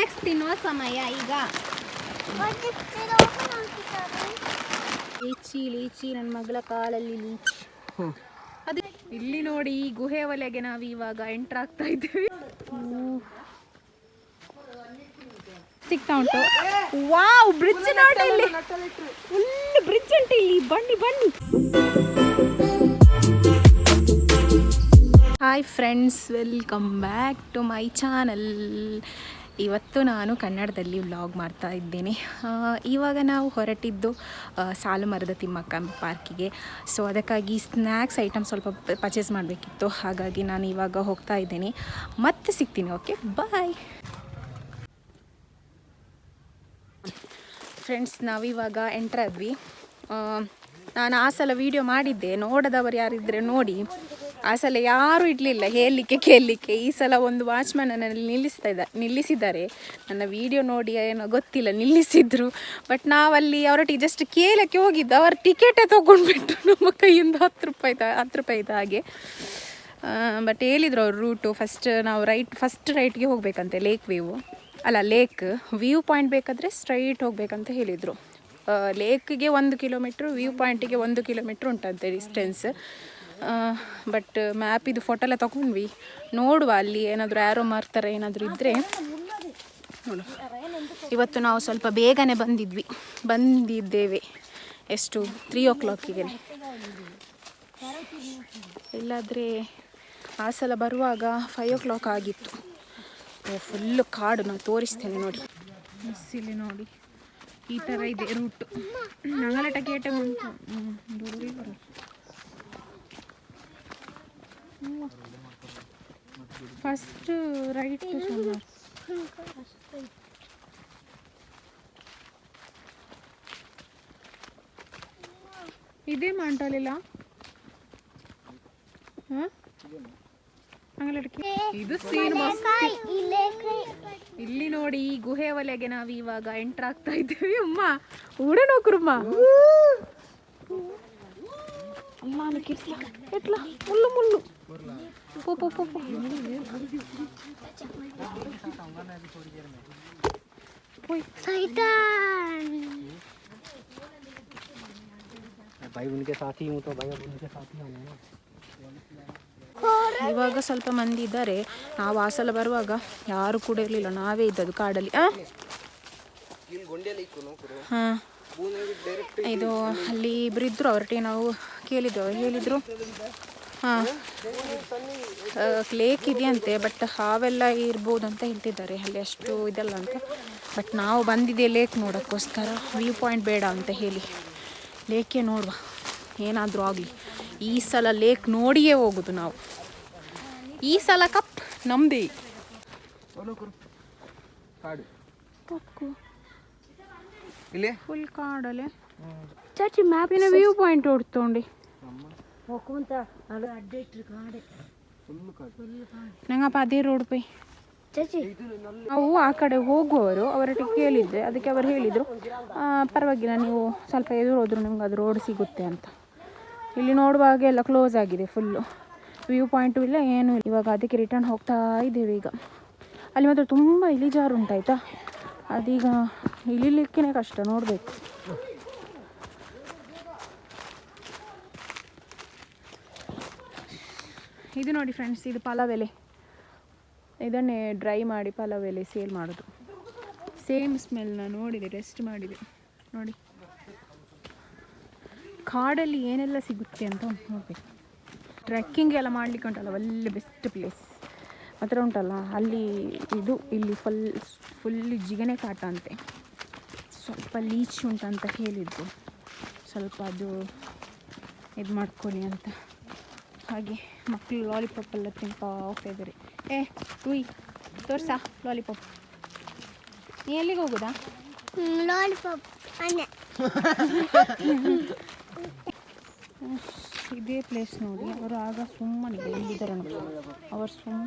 Snacks ತಿನ್ನುವ ಸಮಯ ಈಗ. ಲೀಚಿ ಲೀಚಿ ನನ್ನ ಮಗಳ ಕಾಲಲ್ಲಿ ಲೀಚಿ. ಅದೇ ಇಲ್ಲಿ ನೋಡಿ ಈ ಗುಹೆ ಒಲೆಗೆ ನಾವು ಇವಾಗ ಎಂಟರ್ ಆಗ್ತಾ ಇದ್ದೀವಿ. ಸಿಗ್ತಾ ಉಂಟು. ವಾವ್ ಬ್ರಿಡ್ಜ್ ನೋಡಿ ಇಲ್ಲಿ. ಫುಲ್ ಬ್ರಿಡ್ಜ್ ಉಂಟು ಇಲ್ಲಿ. ಬನ್ನಿ ಬನ್ನಿ. Hi friends welcome back to my channel ಇವತ್ತು ನಾನು ಕನ್ನಡದಲ್ಲಿ ವ್ಲಾಗ್ ಮಾಡ್ತಾ ಇದ್ದೇನೆ. ಇವಾಗ ನಾವು ಹೊರಟಿದ್ದು ಸಾಲು ಸಾಲುಮರದ ತಿಮ್ಮಕ್ಕ ಪಾರ್ಕಿಗೆ. ಸೊ ಅದಕ್ಕಾಗಿ ಸ್ನ್ಯಾಕ್ಸ್ ಐಟಮ್ ಸ್ವಲ್ಪ ಪರ್ಚೇಸ್ ಮಾಡಬೇಕಿತ್ತು. ಹಾಗಾಗಿ ನಾನು ಇವಾಗ ಹೋಗ್ತಾ ಇದ್ದೇನೆ. ಮತ್ತೆ ಸಿಗ್ತೀನಿ ಓಕೆ ಬಾಯ್ ಫ್ರೆಂಡ್ಸ್ ನಾವಿವಾಗ ಎಂಟ್ರಾದ್ವಿ ನಾನು ಆ ಸಲ ವೀಡಿಯೋ ಮಾಡಿದ್ದೆ. ನೋಡದವರು ಯಾರಿದ್ದರೆ ನೋಡಿ. ಆ ಸಲ ಯಾರೂ ಇಡಲಿಲ್ಲ, ಹೇಳಲಿಕ್ಕೆ ಕೇಳಲಿಕ್ಕೆ. ಈ ಸಲ ಒಂದು ವಾಚ್ಮ್ಯಾನನ್ನು ನಿಲ್ಲಿಸ್ತಾ ಇದ್ದ ನಿಲ್ಲಿಸಿದ್ದಾರೆ. ನನ್ನ ವಿಡಿಯೋ ನೋಡಿ ಏನೋ ಗೊತ್ತಿಲ್ಲ, ನಿಲ್ಲಿಸಿದ್ರು. ಬಟ್ ನಾವಲ್ಲಿ ಅವರೊಟ್ಟಿಗೆ ಜಸ್ಟ್ ಕೇಳಕ್ಕೆ ಹೋಗಿದ್ದು, ಅವ್ರ ಟಿಕೆಟೇ ತೊಗೊಂಡ್ಬಿಟ್ಟು ನಮ್ಮ ಕೈಯಿಂದ ಹತ್ತು ರೂಪಾಯಿ ಹತ್ತು ರೂಪಾಯಿ ಇದ್ದ ಹಾಗೆ. ಬಟ್ ಹೇಳಿದ್ರು ಅವ್ರ ರೂಟು ಫಸ್ಟ್ ನಾವು ರೈಟ್ ಫಸ್ಟ್ ರೈಟ್ಗೆ ಹೋಗಬೇಕಂತೆ ಲೇಕ್ ವ್ಯೂ ಅಲ್ಲ ಲೇಕ್ ವ್ಯೂ ಪಾಯಿಂಟ್ ಬೇಕಾದರೆ ಸ್ಟ್ರೈಟ್ ಹೋಗಬೇಕಂತ ಹೇಳಿದರು. ಲೇಕ್ಗೆ ಒಂದು ಕಿಲೋಮೀಟ್ರ್ ವ್ಯೂ ಪಾಯಿಂಟಿಗೆ ಒಂದು ಕಿಲೋಮೀಟ್ರ್ ಉಂಟಂತೆ ಡಿಸ್ಟೆನ್ಸ್ ಬಟ್ ಮ್ಯಾಪ್ ಇದು ಫೋಟೋ ಎಲ್ಲ ತಗೊಂಡ್ವಿ. ನೋಡುವ ಅಲ್ಲಿ ಏನಾದರೂ ಯಾರೋ ಮಾರ್ತಾರೆ ಏನಾದರೂ ಇದ್ದರೆ ನೋಡು. ಇವತ್ತು ನಾವು ಸ್ವಲ್ಪ ಬೇಗನೆ ಬಂದಿದ್ವಿ. ಬಂದಿದ್ದೇವೆ. ಎಷ್ಟು? ತ್ರೀ ಓ ಕ್ಲಾಕಿಗೆ ಇಲ್ಲಾದರೆ ಆ ಸಲ ಬರುವಾಗ ಫೈವ್ ಓ ಕ್ಲಾಕ್ ಆಗಿತ್ತು ಫುಲ್ಲು ಕಾಡು ನಾವು ತೋರಿಸ್ತೇನೆ ನೋಡಿ. ಇಲ್ಲಿ ನೋಡಿ. ಈ ಥರ ಇದೆ ರೂಟು ನಂಗಲಟ ಕೇಟೆ ಉಂಟು. ಫಸ್ಟ್ ರೈಟ್ ಸುಮಾರು ಇದೇ ಮಾಂಟಲಿಲ್ಲ ಇದು ಸೀನ್ ಮಸ್ತ್. ಇಲ್ಲಿ ನೋಡಿ ಈ ಗುಹೆ ಒಲೆಗೆ ನಾವು ಇವಾಗ ಎಂಟರ್ ಆಗ್ತಾ ಇದ್ದೀವಿ. ಅಮ್ಮ ಊಡೆ ನೋಕ್ರಮ್ಮ ಅಮ್ಮ ಕಿಟ್ಲ ಎಟ್ಲ ಮುಳ್ಳು ಮುಳ್ಳು ಪೋ ಪೋ ಪೋ ಪೋ. ಹೋಯ್. भाई उनके साथ ही हूँ तो भाई अब उनके साथ ही आना है ना ಇವಾಗ ಸ್ವಲ್ಪ ಮಂದಿ ಇದ್ದಾರೆ ನಾವು ಆ ಸಲ ಬರುವಾಗ ಯಾರು ಕೂಡ ಇರಲಿಲ್ಲ ನಾವೇ ಇದ್ದದ್ದು ಕಾಡಲ್ಲಿ ಆ ಹಾಂ ಇದು ಅಲ್ಲಿ ಇಬ್ರು ಇದ್ರು ಅವ್ರೊಟ್ಟಿಗೆ ನಾವು ಕೇಳಿದ್ದೆವು ಅವ್ರು ಹೇಳಿದರು ಹಾಂ. ಲೇಕ್ ಇದೆಯಂತೆ ಬಟ್ ಹಾವೆಲ್ಲ ಇರ್ಬೋದು ಅಂತ ಹೇಳ್ತಿದ್ದಾರೆ. ಅಲ್ಲಿ ಅಷ್ಟು ಇದೆಲ್ಲ ಅಂತ. ಬಟ್ ನಾವು ಬಂದಿದ್ದೆ ಲೇಕ್ ನೋಡೋಕ್ಕೋಸ್ಕರ ವ್ಯೂ ಪಾಯಿಂಟ್ ಬೇಡ ಅಂತ ಹೇಳಿ. ಲೇಕೇ ನೋಡುವ ಏನಾದರೂ ಆಗಲಿ. ಈ ಸಲ ಲೇಕ್ ನೋಡಿಯೇ ಹೋಗೋದು ನಾವು. ಈ ಸಲ ಕಪ್ ನಮ್ಮದೇ ಫುಲ್ ಕಾಡಲೆ ಚಾಚಿ ಮ್ಯಾಪಿನ ವ್ಯೂ ಪಾಯಿಂಟ್ ಓಡ್ತೋಂಡಿ ಫುಲ್ ಕಾಡು. ನಂಗಪ್ಪ ಅದೇ ರೋಡ್ ಪೈ. ನಾವು ಆ ಕಡೆ ಹೋಗುವವರು ಅವರೊಟ್ಟಿಗೆ ಕೇಳಿದ್ದೆ ಅದಕ್ಕೆ ಅವರು ಹೇಳಿದರು ಪರವಾಗಿಲ್ಲ ನೀವು ಸ್ವಲ್ಪ ಎದುರು ಹೋದ್ರು ನಿಮ್ಗೆ ಅದು ರೋಡ್ ಸಿಗುತ್ತೆ ಅಂತ. ಇಲ್ಲಿ ನೋಡುವಾಗ ಎಲ್ಲ ಕ್ಲೋಸ್ ಆಗಿದೆ ಫುಲ್ಲು ವ್ಯೂ ಪಾಯಿಂಟು ಇಲ್ಲ ಏನೂ ಇಲ್ಲ. ಇವಾಗ ಅದಕ್ಕೆ ರಿಟರ್ನ್ ಹೋಗ್ತಾ ಇದ್ದೇವೆ ಈಗ. ಅಲ್ಲಿ ಮಾತ್ರ ತುಂಬ ಇಳಿಜಾರು ಉಂಟಾಯ್ತಾ ಅದೀಗ ಇಳಿಲಿಕ್ಕೇ ಕಷ್ಟ ನೋಡಬೇಕು. ಇದು ನೋಡಿ ಫ್ರೆಂಡ್ಸ್ ಇದು ಪಲಾವ್ ಎಲೆ. ಇದನ್ನೇ ಡ್ರೈ ಮಾಡಿ ಪಲಾವ್ ಎಲೆ ಸೇಲ್ ಮಾಡೋದು. ಸೇಮ್ ಸ್ಮೆಲ್ನ ನೋಡಿದೆ ಟೆಸ್ಟ್ ಮಾಡಿದೆ. ನೋಡಿ. ಕಾಡಲ್ಲಿ ಏನೆಲ್ಲ ಸಿಗುತ್ತೆ ಅಂತ ನೋಡ್ಬೇಕು. ಟ್ರೆಕ್ಕಿಂಗ್ ಎಲ್ಲ ಮಾಡಲಿಕ್ಕೆ ಉಂಟಲ್ಲ, ಒಳ್ಳೆ ಬೆಸ್ಟ್ ಪ್ಲೇಸ್ ಮಾತ್ರ ಉಂಟಲ್ಲ, ಅಲ್ಲಿ ಇದು, ಇಲ್ಲಿ ಫುಲ್ ಫುಲ್ ಜಿಗಣೆ ಕಾಟ ಅಂತೆ. ಸ್ವಲ್ಪ ಲೀಚ್ ಉಂಟಂತ ಹೇಳಿದ್ದು. ಸ್ವಲ್ಪ ಅದು ಇದು ಮಾಡ್ಕೊಳ್ಳಿ ಅಂತ. ಹಾಗೆ. ಮಕ್ಕಳು ಲಾಲಿಪಾಪ್ ಎಲ್ಲ ತಿಂತಾ ಹೋಗ್ತಾ ಇದ್ದಾರೆ. ಏ ಉಯ್ ತೋರ್ಸಾ ಲಾಲಿಪಾಪ್. ನೀ ಎಲ್ಲಿಗೆ ಹೋಗುದಾ? ಲಾಲಿಪಾಪ್ ಇದೇ ಪ್ಲೇಸ್ ನೋಡಿ ಅವರು ಆಗ ಸುಮ್ಮನೆ ಎಲ್ಲಿದ್ದಾರೆ ನೋಡಿ ಅವರು ಸುಮ್ಮ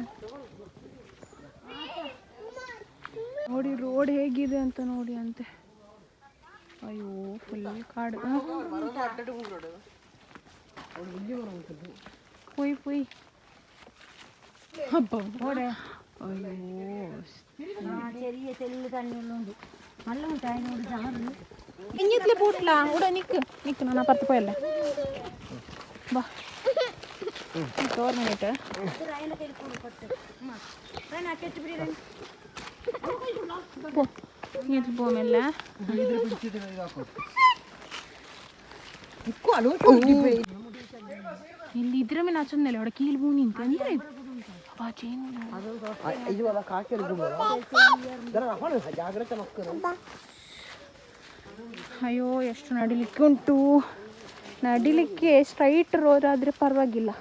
ನೋಡಿ ರೋಡ್ ಹೇಗಿದೆ ಅಂತ ನೋಡಿ ಅಂತೆ. ಅಯ್ಯೋ ಫುಲ್ ಕಾಡು. fui, fui. അപ്പം ഓടെ ചെറിയ നല്ല ചാറ് പോട്ടില്ല ഇവിടെ നിൽക്ക് നിൽക്കണം ഞാൻ പോയല്ലേ? വാ. ഒരു മിനിറ്റ് ಇಲ್ಲಿ ಇದ್ರ ಮೇಲೆ ಹಚ್ಚಂದಲ್ಲ ಇಲ್ಲ ಕೀಲ್ ಭೂಮಿ ಅಂತ ಅಂದ್ರೆ ಅಯ್ಯೋ, ಎಷ್ಟು ನಡಿಲಿಕ್ಕೆ ಉಂಟು. ನಡಿಲಿಕ್ಕೆ ಸ್ಟ್ರೈಟ್ ರೋಡ್ ಆದರೆ ಪರವಾಗಿಲ್ಲ.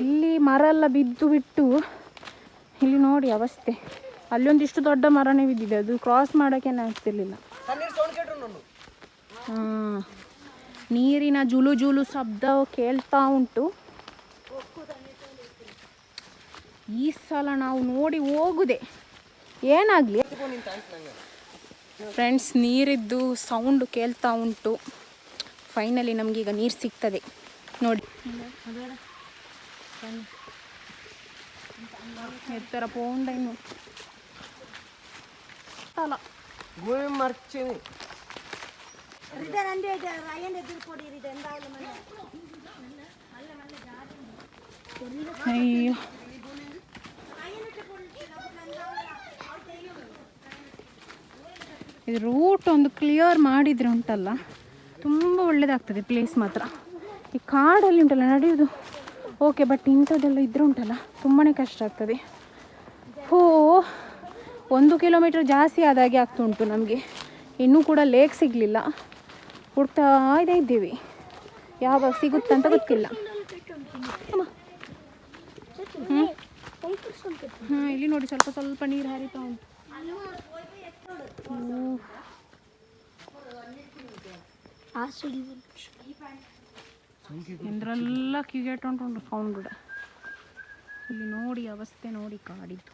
ಇಲ್ಲಿ ಮರ ಎಲ್ಲ ಬಿದ್ದು ಬಿಟ್ಟು, ಇಲ್ಲಿ ನೋಡಿ ಅವಸ್ಥೆ. ಅಲ್ಲೊಂದಿಷ್ಟು ದೊಡ್ಡ ಮರನೇ ಬಿದ್ದಿದೆ ಅದು ಕ್ರಾಸ್ ಮಾಡೋಕೆ ಆಗ್ತಿರ್ಲಿಲ್ಲ ನೀರಿನ ಜುಲು ಜುಲು ಶಬ್ದ ಕೇಳ್ತಾ ಉಂಟು. ಈ ಸಲ ನಾವು ನೋಡಿ ಹೋಗುದೆ. ಏನಾಗಲಿ? ಫ್ರೆಂಡ್ಸ್ ನೀರಿದ್ದು ಸೌಂಡು ಕೇಳ್ತಾ ಉಂಟು. ಫೈನಲಿ ನಮಗೀಗ ನೀರು ಸಿಗ್ತದೆ. ನೋಡಿ. ಎತ್ತರ ಪೋಂಡ ಇನ್ನು. ಅಯ್ಯೋ. ಇದು ರೂಟ್ ಒಂದು ಕ್ಲಿಯರ್ ಮಾಡಿದರೆ ಉಂಟಲ್ಲ, ತುಂಬ ಒಳ್ಳೆಯದಾಗ್ತದೆ ಪ್ಲೇಸ್ ಮಾತ್ರ. ಈ ಕಾಡಲ್ಲಿ ಉಂಟಲ್ಲ, ನಡೆಯೋದು. ಓಕೆ ಬಟ್ ಇಂಥದ್ದೆಲ್ಲ ಇದ್ರೆ ಉಂಟಲ್ಲ ತುಂಬಾ ಕಷ್ಟ ಆಗ್ತದೆ. ಹೋ, ಒಂದು ಕಿಲೋಮೀಟರ್ ಜಾಸ್ತಿ ಆದಾಗೆ ಆಗ್ತುಂಟು ನಮಗೆ. ಇನ್ನೂ ಕೂಡ ಲೇಕ್ ಸಿಗಲಿಲ್ಲ. ಹುಡ್ತಾ ಇದೇ ಇದ್ದೀವಿ. ಯಾವಾಗ ಸಿಗುತ್ತಂತ ಗೊತ್ತಿಲ್ಲ. ಅಮ್ಮ. ಹ್ಮ್? ಹಾಂ ಇಲ್ಲಿ ನೋಡಿ ಸ್ವಲ್ಪ ಸ್ವಲ್ಪ ನೀರು ಹರಿತಾ ಉಂಟು. ಎಂದ್ರೆಲ್ಲ ಕಿಗೇಟ್ ಉಂಟು ಸೌಂಡ್ ಕೂಡ. ಇಲ್ಲಿ ನೋಡಿ ಅವಸ್ಥೆ ನೋಡಿ ಕಾಡಿದ್ದು.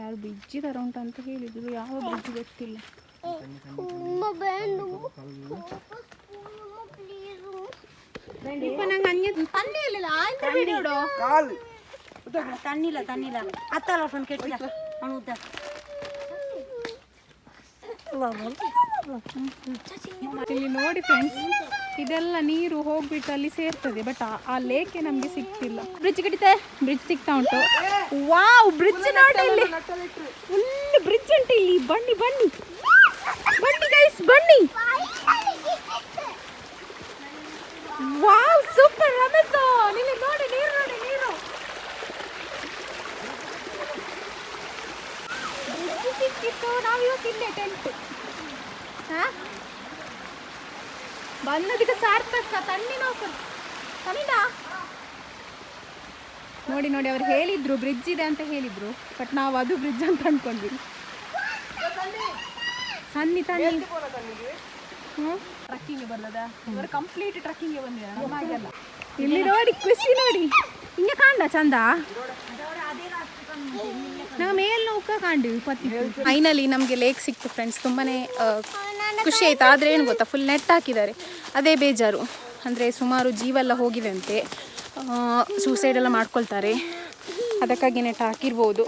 ಯಾರು ಬ್ರಿಡ್ಜ್ ಥರ ಅಂತ ಹೇಳಿದ್ರು ಯಾವ ಬ್ರಿಡ್ಜ್ ಗೊತ್ತಿಲ್ಲ. ಇಲ್ಲಿ ನೋಡಿ ಫ್ರೆಂಡ್ಸ್ ಇದೆಲ್ಲ ನೀರು ಹೋಗ್ಬಿಟ್ಟು ಅಲ್ಲಿ ಸೇರ್ತದೆ ಬಟ್ ಆ ಲೇಕೆ ನಮಗೆ ಸಿಕ್ತಿಲ್ಲ. ಬ್ರಿಡ್ಜ್ ಕಡಿತೆ? ಬ್ರಿಡ್ಜ್ ಸಿಗ್ತಾ ಉಂಟು. ವಾವ್ ಬ್ರಿಡ್ಜ್ ನೋಡಿ ಫುಲ್ ಬ್ರಿಡ್ಜ್ ಉಂಟು ಇಲ್ಲಿ. ಬನ್ನಿ ಬನ್ನಿ. ಬನ್ನಿ ಗೈಸ್ ಬನ್ನಿ. ವಾವ್ ಸೂಪರ್ ರಮೇಶ್ ಇಲ್ಲಿ ನೋಡಿ, ನೀರು ನೋಡಿ, ನೀರು. ಸಿಕ್ಕಿತ್ತು, ನಾವು ಇವತ್ತು ಇಲ್ಲೇ ಟೆಂಟ್ ಹಾ? ಬಂದದಕ್ಕೆ ಸಾರ್ಥಕ ತಣ್ಣಿ ನಾವು ತಣ್ಣ ನೋಡಿ ನೋಡಿ, ಅವ್ರು ಹೇಳಿದ್ರು ಬ್ರಿಡ್ಜ್ ಇದೆ ಅಂತ ಹೇಳಿದ್ರು ಬಟ್ ನಾವು ಅದು ಬ್ರಿಡ್ಜ್ ಅಂತ ಅನ್ಕೊಂಡ್ವಿ. ತನ್ನಿ ಹ್ಞೂ ಟ್ರಕ್ಕಿಂಗ್ ಬರ್ಲದ ಇವರು ಕಂಪ್ಲೀಟ್ ಟ್ರಕ್ಕಿಂಗ್ ಬಂದಿದ್ದಾರೆ ನಮ್ಮ ಹಾಗೆಲ್ಲ. ಇಲ್ಲಿ ನೋಡಿ ಖುಷಿ ನೋಡಿ. ಹಿಂಗೆ ಕಾಂಡ ಚಂದ? ನಾವು ಮೇಲ್ ನೋಕ ಕಾಂಡಿವಿ ಫೈನಲಿ ನಮಗೆ ಲೇಕ್ ಸಿಕ್ತು ಫ್ರೆಂಡ್ಸ್ ತುಂಬಾ ಖುಷಿ ಆಯ್ತು. ಆದರೆ ಏನು ಗೊತ್ತಾ ಫುಲ್ ನೆಟ್ ಹಾಕಿದ್ದಾರೆ. ಅದೇ ಬೇಜಾರು. ಅಂದರೆ ಸುಮಾರು ಜೀವೆಲ್ಲ ಹೋಗಿದೆ ಅಂತೆ. ಸೂಸೈಡ್ ಎಲ್ಲ ಮಾಡ್ಕೊಳ್ತಾರೆ. ಅದಕ್ಕಾಗಿ ನೆಟ್ ಹಾಕಿರ್ಬೋದು.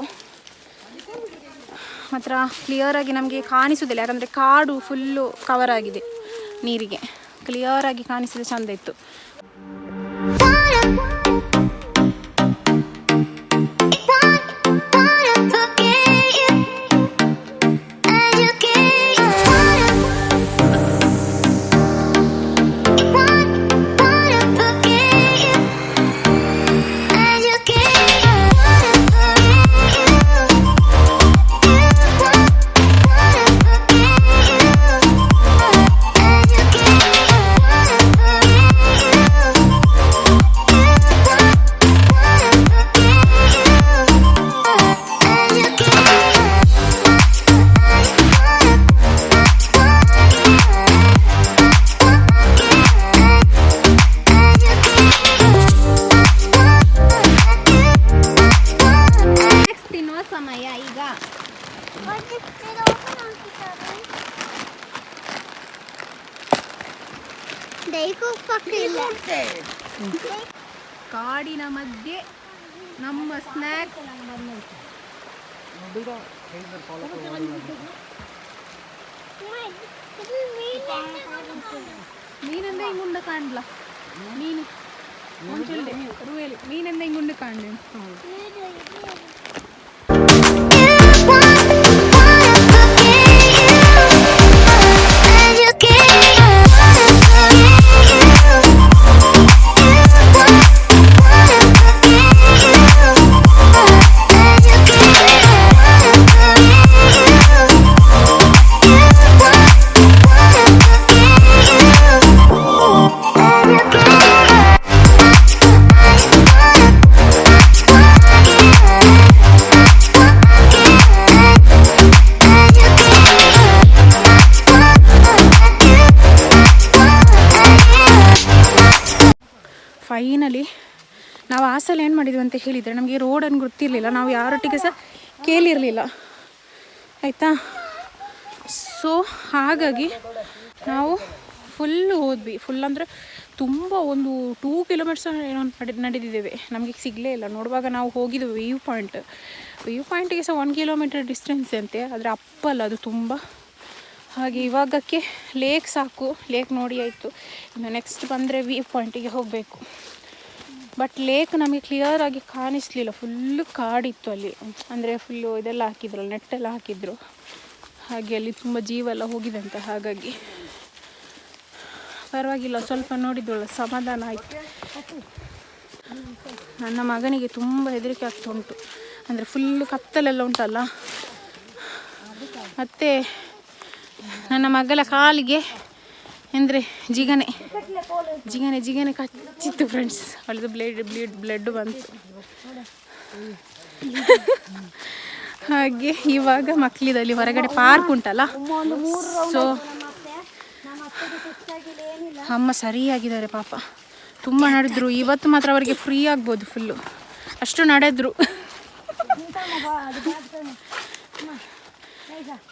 ಮಾತ್ರ ಕ್ಲಿಯರಾಗಿ ನಮಗೆ ಕಾಣಿಸುವುದಿಲ್ಲ ಯಾಕಂದರೆ ಕಾಡು ಫುಲ್ಲು ಕವರ್ ಆಗಿದೆ ನೀರಿಗೆ. ಕ್ಲಿಯರಾಗಿ ಕಾಣಿಸಿದ್ರೆ ಚಂದ ಇತ್ತು. ಮೀನಂದ ಹಿಂಗುಂಡ ಕಾಣ್ಲ ಮೀನು ಒಂಚೂರು ಮೀನಂದ ಹಿಂಗುಂಡ ಕಾಣ್ಲಿ ಹೌದು ಅಂತ ಹೇಳಿದರೆ ನಮಗೆ ಅನ್ನು ಗೊತ್ತಿರಲಿಲ್ಲ. ನಾವು ಯಾರೊಟ್ಟಿಗೆ ಸಹ ಕೇಳಿರಲಿಲ್ಲ. ಆಯಿತಾ? ಸೊ ಹಾಗಾಗಿ ನಾವು ಫುಲ್ಲು ಹೋದ್ವಿ. ಫುಲ್ ಅಂದರೆ ತುಂಬ ಒಂದು ಟೂ ಕಿಲೋಮೀಟರ್ಸ್ ಏನೋ ನಡೆ, ನಡೆದಿದ್ದೇವೆ. ನಮಗೆ ಸಿಗಲೇ ಇಲ್ಲ. ನೋಡುವಾಗ ನಾವು ಹೋಗಿದ್ದು ವ್ಯೂ ಪಾಯಿಂಟ್ ವ್ಯೂ ಪಾಯಿಂಟಿಗೆ ಸಹ ಒನ್ ಕಿಲೋಮೀಟರ್ ಡಿಸ್ಟೆನ್ಸ್ ಅಂತೆ. ಆದರೆ ಅಪ್ಪಲ್ಲ, ಅದು ತುಂಬ. ಹಾಗೆ ಇವಾಗಕ್ಕೆ ಲೇಕ್ ಸಾಕು. ಲೇಕ್ ನೋಡಿ ಆಯಿತು. ಇನ್ನು ನೆಕ್ಸ್ಟ್ ಬಂದರೆ ವ್ಯೂ ಪಾಯಿಂಟಿಗೆ ಹೋಗಬೇಕು. ಬಟ್ ಲೇಕ್ ನಮಗೆ ಕ್ಲಿಯರ್ ಆಗಿ ಕಾಣಿಸ್ಲಿಲ್ಲ. ಫುಲ್ಲು ಕಾಡಿತ್ತು ಅಲ್ಲಿ. ಅಂದರೆ ಫುಲ್ಲು ಇದೆಲ್ಲ ಹಾಕಿದ್ರು ನೆಟ್ಟೆಲ್ಲ ಹಾಕಿದ್ರು. ಹಾಗೆ ಅಲ್ಲಿ ತುಂಬ ಜೀವ ಎಲ್ಲ ಹೋಗಿದೆ ಅಂತ ಹಾಗಾಗಿ. ಪರವಾಗಿಲ್ಲ, ಸ್ವಲ್ಪ ನೋಡಿದ್ವಲ್ಲ ಸಮಾಧಾನ ಆಯಿತು. ನನ್ನ ಮಗನಿಗೆ ತುಂಬ ಹೆದರಿಕೆ ಆಗ್ತಾ ಉಂಟು. ಅಂದರೆ ಫುಲ್ಲು ಕತ್ತಲೆಲ್ಲ ಉಂಟಲ್ಲ. ಮತ್ತು ನನ್ನ ಮಗಳ ಕಾಲಿಗೆ ಅಂದರೆ ಜಿಗನೆ ಜಿಗನೆ ಜಿಗನೆ ಕಚ್ಚಿತ್ತು ಫ್ರೆಂಡ್ಸ್ ಅವಳದು ಬ್ಲೇಡ್ ಬ್ಲಡ್ ಬ್ಲಡ್ ಬಂತು. ಹಾಗೆ ಇವಾಗ ಮಕ್ಕಳಿದಲ್ಲಿ ಹೊರಗಡೆ ಪಾರ್ಕ್ ಉಂಟಲ್ಲ? ಸೊ ಅಮ್ಮ ಸರಿಯಾಗಿದ್ದಾರೆ ಪಾಪ. ತುಂಬ ನಡೆದ್ರು. ಇವತ್ತು ಮಾತ್ರ ಅವರಿಗೆ ಫ್ರೀ ಆಗ್ಬೋದು ಫುಲ್ಲು ಅಷ್ಟು ನಡೆದ್ರು.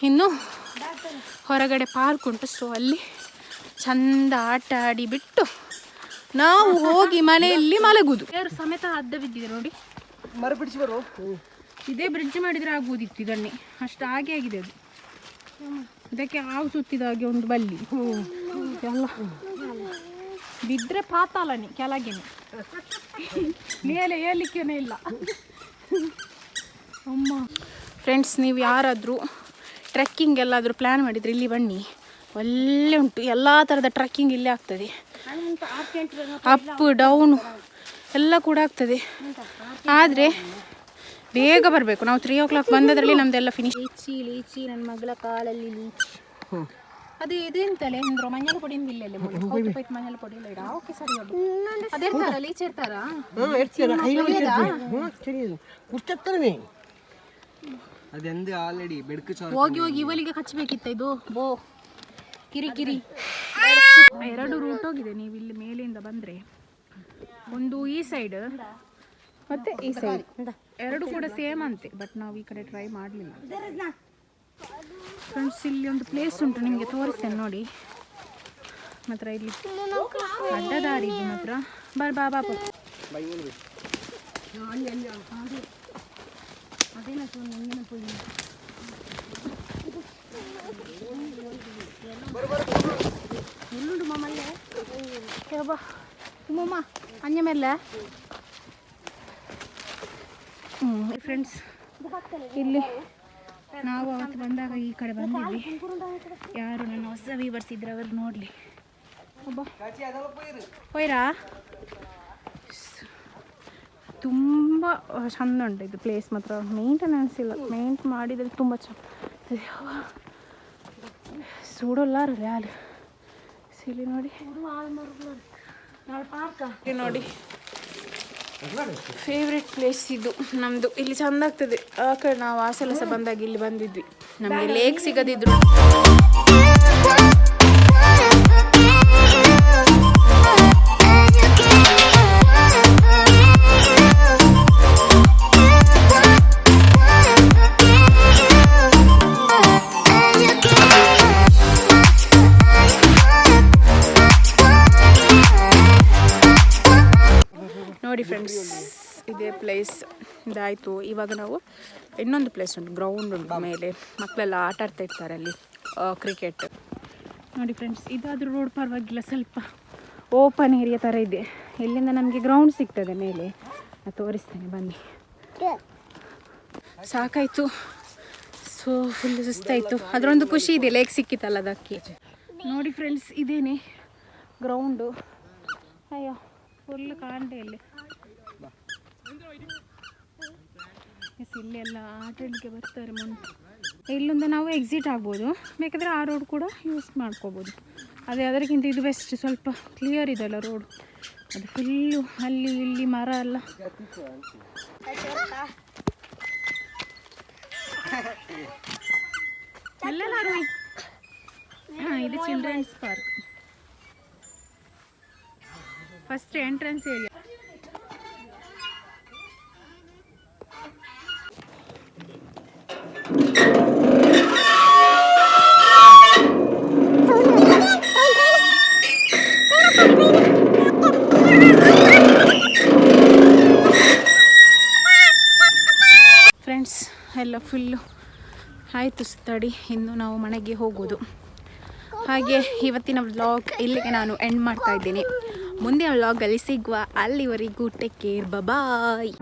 ಇನ್ನು ಹೊರಗಡೆ ಪಾರ್ಕ್ ಉಂಟು. ಸೊ ಅಲ್ಲಿ ಚಂದ ಆಟ ಆಡಿ ಬಿಟ್ಟು ನಾವು ಹೋಗಿ ಮನೆಯಲ್ಲಿ ಮಲಗುದು. ಯಾರು ಸಮೇತ ಅದ್ದ ಬಿದ್ದಿದೆ ನೋಡಿ. ಮರ ಬಿಡಿಸಿ ಬರು ಇದೇ ಬ್ರಿಡ್ಜ್ ಮಾಡಿದ್ರೆ ಆಗ್ಬೋದಿತ್ತು ಇದನ್ನೇ. ಅಷ್ಟು ಹಾಗೆ ಆಗಿದೆ ಅದು. ಇದಕ್ಕೆ ಹಾವು ಸುತ್ತಿದ ಹಾಗೆ ಒಂದು ಬಲ್ಲಿ. ಎಲ್ಲ. ಬಿದ್ದರೆ ಪಾತಾಲನೆ ಕೆಳಗೆನೆ. ಮೇಲೆ ಏರ್ಲಿಕ್ಕೇನೆ ಇಲ್ಲ. ಅಮ್ಮ. ಫ್ರೆಂಡ್ಸ್ ನೀವು ಯಾರಾದರೂ ಟ್ರೆಕ್ಕಿಂಗ್ ಎಲ್ಲಾದರೂ ಪ್ಲ್ಯಾನ್ ಮಾಡಿದರೆ ಇಲ್ಲಿ ಬನ್ನಿ. ಒಳ್ಳೆ ಉಂಟು. ಎಲ್ಲ ಥರದ ಟ್ರಕ್ಕಿಂಗ್ ಇಲ್ಲೇ ಆಗ್ತದೆ. ಅಪ್ ಡೌನು ಎಲ್ಲ ಕೂಡ ಆಗ್ತದೆ. ಆದರೆ ಬೇಗ ಬರಬೇಕು. ನಾವು ತ್ರೀ ಓ ಕ್ಲಾಕ್ ಬಂದದ್ರಲ್ಲಿ ನಮ್ದೆಲ್ಲ ಫಿನಿಶ್ ಲೀಚಿ ಲೀಚಿ ನನ್ನ ಮಗಳ ಕಾಲಲ್ಲಿ ಲೀಚಿ ಅದು ಇದು ಅಂದ್ರೆ ಅಂದ್ರು ಮನೆಯಲ್ಲಿ ಪೊಡಿ ಇಲ್ಲ ಇಲ್ಲಿ ಮಂಜಳ ಪೊಡಿ ಇಲ್ಲ. ಇಡ? ಓಕೆ ಸರಿ ಅದು ಇರ್ತಾರ ಲೀಚಿ ಇರ್ತಾರ? ಹಾಂ ಇರ್ತೀರ? ಅದೆಂದು ಆಲ್ರೆಡಿ ಬೆಡ್ಕ ಚೋರ ಹೋಗಿ ಹೋಗಿ ಇವಲಿಗೆ ಕಚ್ಚಬೇಕಿತ್ತ ಇದು? ಬೋ. ಕಿರಿ ಕಿರಿ. ಎರಡು ರೂಟ್ ಹೋಗಿದೆ ನೀವು ಇಲ್ಲಿ ಮೇಲಿಂದ ಬಂದ್ರೆ. ಒಂದು ಈ ಸೈಡ್ ಮತ್ತೆ ಈ ಸೈಡ್ ಎರಡು ಕೂಡ ಸೇಮ್ ಅಂತೆ ಬಟ್ ನಾವು ಈ ಕಡೆ ಟ್ರೈ ಮಾಡಲಿಲ್ಲ. ಫ್ರೆಂಡ್ಸ್ ಇಲ್ಲಿ ಒಂದು ಪ್ಲೇಸ್ ಉಂಟು ನಿಮಗೆ ತೋರಿಸ್ತೇನೆ ನೋಡಿ. ಮಾತ್ರ ಇಲ್ಲಿ ಅಡ್ಡದಾರಿ ಇದು ಮಾತ್ರ. ಬರ್ ಬಾ ಬಾಪ ಬಾ ಉಮ್ಮಮ್ಮ, ಅನ್ಯ ಮೇಲೆ. ಹ್ಞೂ ಫ್ರೆಂಡ್ಸ್ ಇಲ್ಲಿ ನಾವು ಅವತ್ತು ಬಂದಾಗ ಈ ಕಡೆ ಬಂದಿದ್ವಿ. ಯಾರು ನನ್ನ ಹೊಸ ವೀವರ್ಸ್ ಇದ್ರೆ ಅವ್ರು ನೋಡಲಿ. ಒಬ್ಬ. ಹೋಯ್ರಾ ತುಂಬ ಚಂದ ಉಂಟು ಇದು ಪ್ಲೇಸ್ ಮಾತ್ರ. ಮೇಂಟೆನೆನ್ಸ್ ಇಲ್ಲ. ಮೇಂಟ್ ಮಾಡಿದರೆ ತುಂಬ ಚಂದ. ಸುಡೋಲ್ಲಾರ ರೀ ನೋಡಿ ಇಲ್ಲಿ ನೋಡಿ. ನೋಡಿ. ಫೇವ್ರೆಟ್ ಪ್ಲೇಸ್ ಇದು. ನಮ್ದು. ಇಲ್ಲಿ ಚಂದ ಆಗ್ತದೆ. ಆ ಕಡೆ ನಾವು ಆ ಸಹ ಬಂದಾಗ ಇಲ್ಲಿ ಬಂದಿದ್ವಿ. ನಮಗೆ ಲೇಕ್ ಸಿಗದಿದ್ರು. ಇದು ಇದೇ ಪ್ಲೇಸ್ ಇದಾಯಿತು ಇವಾಗ ನಾವು ಇನ್ನೊಂದು ಪ್ಲೇಸ್ ಉಂಟು ಗ್ರೌಂಡ್ ಉಂಟು ಮೇಲೆ. ಮಕ್ಕಳೆಲ್ಲ ಆಟ ಆಡ್ತಾ ಇರ್ತಾರೆ ಅಲ್ಲಿ ಕ್ರಿಕೆಟ್ ನೋಡಿ ಫ್ರೆಂಡ್ಸ್ ಇದಾದರೂ ರೋಡ್ ಪರವಾಗಿಲ್ಲ ಸ್ವಲ್ಪ ಓಪನ್ ಏರಿಯಾ ಥರ ಇದೆ. ಇಲ್ಲಿಂದ ನಮಗೆ ಗ್ರೌಂಡ್ ಸಿಗ್ತದೆ ಮೇಲೆ. ನಾನು ತೋರಿಸ್ತೇನೆ ಬನ್ನಿ. ಸಾಕಾಯಿತು. So full ಸುಸ್ತಾಯಿತು. ಅದರೊಂದು ಖುಷಿ ಇದೆ ಲೇಕ್ ಸಿಕ್ಕಿತ್ತಲ್ಲ ಅದಕ್ಕೆ. ನೋಡಿ ಫ್ರೆಂಡ್ಸ್ ಇದೇನೆ ಗ್ರೌಂಡು ಅಯ್ಯೋ ಫುಲ್ ಕಾಂಡೆ ಇಲ್ಲಿ. ಇಲ್ಲಿ ಎಲ್ಲ ಆಟ ಆಡಲಿಕ್ಕೆ ಬರ್ತಾರೆ ಮುಂದೆ ಇಲ್ಲಿಂದ ನಾವು ಎಕ್ಸಿಟ್ ಆಗ್ಬೋದು. ಬೇಕಾದರೆ ಆ ರೋಡ್ ಕೂಡ ಯೂಸ್ ಮಾಡ್ಕೋಬೋದು. ಅದೇ ಅದಕ್ಕಿಂತ ಇದು ಬೆಸ್ಟ್ ಸ್ವಲ್ಪ ಕ್ಲಿಯರ್ ಇದೆಲ್ಲ ರೋಡ್ ಅದು ಫುಲ್ಲು ಅಲ್ಲಿ ಇಲ್ಲಿ ಮರ ಎಲ್ಲ. ಇದು childrens park first entrance area full ಆಯಿತು ಸುತ್ತಾಡಿ, ಇನ್ನು ನಾವು ಮನೆಗೆ ಹೋಗೋದು ಹಾಗೆ ಇವತ್ತಿನ ವ್ಲಾಗ್ ಇಲ್ಲಿಗೆ ನಾನು ಎಂಡ್ ಮಾಡ್ತಾ ಇದ್ದೀನಿ ಮುಂದಿನ ವ್ಲಾಗಲ್ಲಿ ಸಿಗುವ ಅಲ್ಲಿವರೆಗೂ ಟೇಕ್ ಕೇರ್ ಬಾಯ್.